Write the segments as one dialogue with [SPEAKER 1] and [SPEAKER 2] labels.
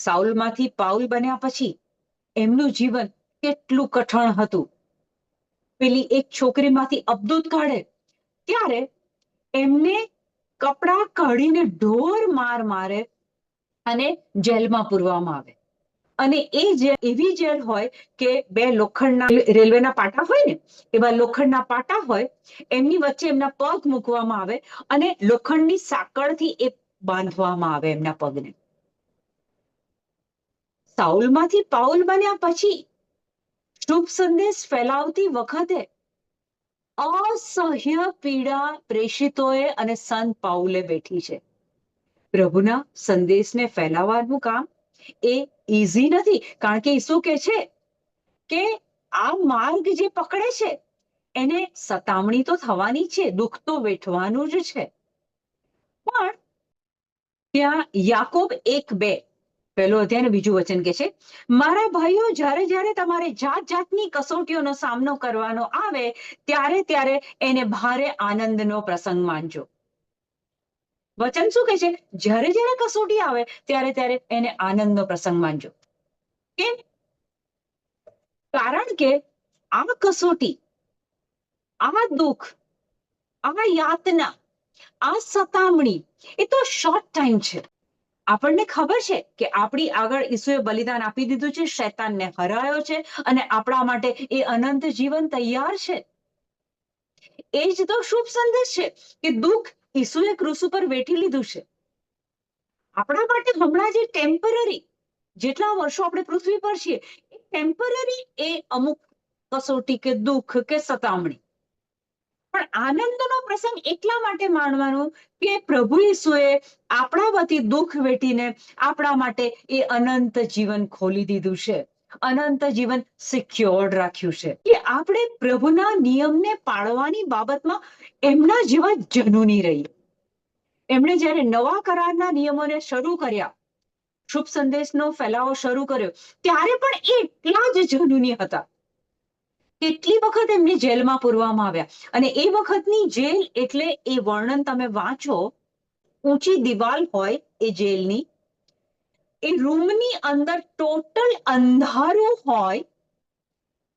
[SPEAKER 1] સાઉલમાંથી Paul બન્યા પછી એમનું જીવન કેટલું કઠણ હતું. પેલી એક છોકરીમાંથી અબદૂત કાઢે ત્યારે એમને કપડા કાઢીને ઢોર માર મારે અને જેલમાં પૂરવામાં આવે. અને એ જે એવી જેલ હોય કે બે લોખંડના રેલવેના પાટા હોય ને, એવા લોખંડના પાટા હોય, એમની વચ્ચે એમના પગ મૂકવામાં આવે અને લોખંડની સાંકળથી એ બાંધવામાં આવે એમના પગને. સાઉલમાંથી પાઉલ બન્યા પછી શુભ સંદેશ ફેલાવતી વખતે અસહ્ય પીડા પ્રેષિતોએ અને સંત પાઉલે બેઠી છે. પ્રભુના સંદેશને ફેલાવવાનું કામ એ ઈઝી નથી. કારણ કે ઈસુ કે છે કે આ માર્ગ જે પકડે છે, એને સતામણી તો થવાની છે, દુઃખ તો વેઠવાનું જ છે. પણ ત્યાં યાકોબ એક બે પહેલો અધ્યાય બીજું વચન કે છે, મારા ભાઈઓ, જ્યારે જ્યારે તમારે જાત જાતની કસોટીઓનો સામનો કરવાનો આવે, ત્યારે ત્યારે એને ભારે આનંદનો પ્રસંગ માનજો. વચન શું કે છે? જ્યારે જ્યારે કસોટી આવે, ત્યારે ત્યારે એને આનંદનો પ્રસંગ માનજો. કેમ? કારણ કે આ કસોટી, આ દુઃખ, આ યાતના, આ સતામણી, એ તો શોર્ટ ટાઈમ છે. આપણને ખબર છે કે આપણી આગળ ઈસુએ બલિદાન આપી દીધું છે, શૈતાનને હરાયો છે અને આપણા માટે એ અનંત જીવન તૈયાર છે. એ જ તો શુભ સંદેશ છે કે દુઃખ ઈસુએ ક્રુસ ઉપર વેઠી લીધું છે. આપણા માટે હમણાં જે ટેમ્પરરી જેટલા વર્ષો આપણે પૃથ્વી પર છીએ ટેમ્પરરી એ અમુક કસોટી કે દુઃખ કે સતામણી. પણ આનંદનો પ્રસંગ એટલા માટે માણવાનો કે પ્રભુ ઈસુએ આપણા વતી દુઃખ વેઠીને આપણા માટે એ અનંત જીવન ખોલી દીધું છે. અનંત જીવન સિક્યોર્ડ રાખ્યું છે. કે આપણે પ્રભુના નિયમને પાળવાની બાબતમાં એમના જેવા જનુની રહી એમણે જ્યારે નવા કરારના નિયમોને શરૂ કર્યા, શુભ સંદેશનો ફેલાવો શરૂ કર્યો, ત્યારે પણ એ એટલા જ જનુની હતા. કેટલી વખત એમને જેલમાં પૂરવામાં આવ્યા? અને એ વખતની જેલ એટલે એ વર્ણન તમે વાંચો, ઊંચી દિવાલ હોય એ જેલની, એ રૂમની અંદર ટોટલ અંધારું હોય,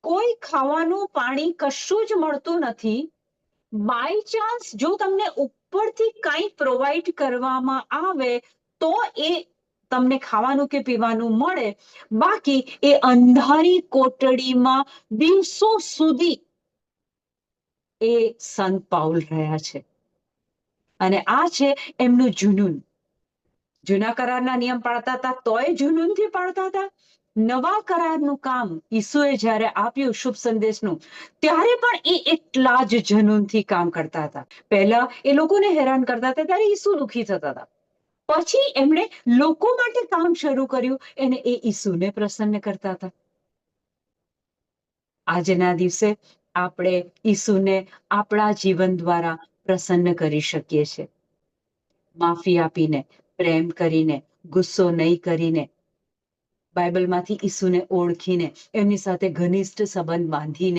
[SPEAKER 1] કોઈ ખાવાનું પાણી કશું જ મળતું નથી, બાય ચાન્સ જો તમને ઉપરથી કંઈ પ્રોવાઈડ કરવામાં આવે તો એ તમને ખાવાનું કે પીવાનું મળે, બાકી એ અંધારી કોટડીમાં દિવસો સુધી એ સંત પાઉલ રહ્યા છે. અને આ છે એમનું જુનૂન. જૂના કરારના નિયમ પાળતા હતા, તોય જુનૂનથી પાળતા હતા. નવા કરારનું કામ ઈસુએ જ્યારે આપ્યું શુભ સંદેશનું, ત્યારે પણ એ એટલા જ જનૂનથી કામ કરતા હતા. પહેલા એ લોકોને હેરાન કરતા હતા, ત્યારે ઈસુ દુખી થતા હતા. પછી એમણે લોકો માટે કામ શરૂ કર્યું અને એ ઈસુને પ્રસન્ન કરતા હતા. આજના દિવસે આપણે ઈસુને આપણા જીવન દ્વારા પ્રસન્ન કરી શકીએ છીએ. માફી આપીને, પ્રેમ કરીને, ગુસ્સો નહીં કરીને, બાઇબલમાંથી ઈસુને ઓળખીને, એમની સાથે ઘનિષ્ઠ સંબંધ બાંધીને